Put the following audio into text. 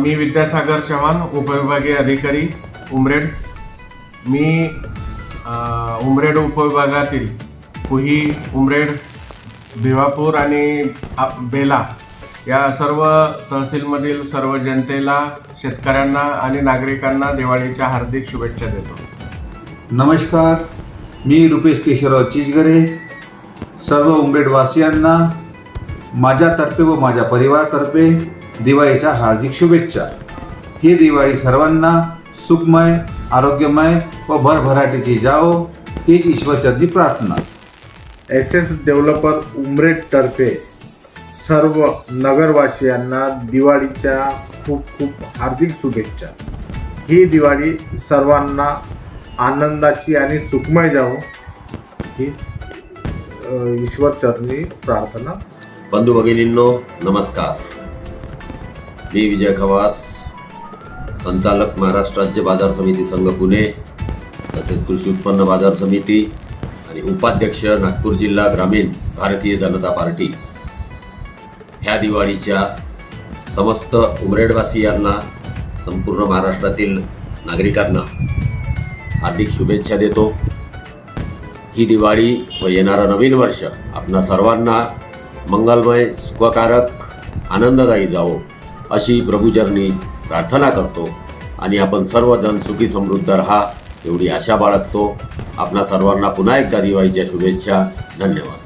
मी विद्यासागर चव्हाण उपविभागीय अधिकारी उमरेड. मी उमरेड उपविभागातील कुही उमरेड भिवापूर आणि बेला या सर्व तहसीलमधील सर्व जनतेला शेतकऱ्यांना आणि नागरिकांना दिवाळीच्या हार्दिक शुभेच्छा देतो. नमस्कार. मी रुपेश केशवराव चिचगरे सर्व उंबेडवासियांना माझ्यातर्फे व माझ्या परिवारातर्फे दिवाळीच्या हार्दिक शुभेच्छा. ही दिवाळी सर्वांना सुखमय आरोग्यमय व भरभराटीची जाओ हीच ईश्वरचरणी प्रार्थना. एस एस डेव्हलपर उमरेडतर्फे सर्व नगरवासियांना दिवाळीच्या खूप खूप हार्दिक शुभेच्छा. ही दिवाळी सर्वांना आनंदाची आणि सुखमय जावो ही ईश्वरचरणी प्रार्थना. बंधू भगिनींनो नमस्कार. मी विजय खवास संचालक महाराष्ट्र राज्य बाजार समिती संघ पुणे तसेच कृषी उत्पन्न बाजार समिती आणि उपाध्यक्ष नागपूर जिल्हा ग्रामीण भारतीय जनता पार्टी. ह्या दिवाळीच्या समस्त उमरेडवासियांना संपूर्ण महाराष्ट्रातील नागरिकांना हार्दिक शुभेच्छा देतो. ही दिवाळी व येणारं नवीन वर्ष आपणा सर्वांना मंगलमय सुखकारक आनंददायी जावो. अशी प्रभूचरणी प्रार्थना करतो. आणि आपण सर्वजण सुखी समृद्ध राहा एवढी आशा बाळगतो. आपणा सर्वांना पुन्हा एकदा दिवाळीच्या शुभेच्छा. धन्यवाद.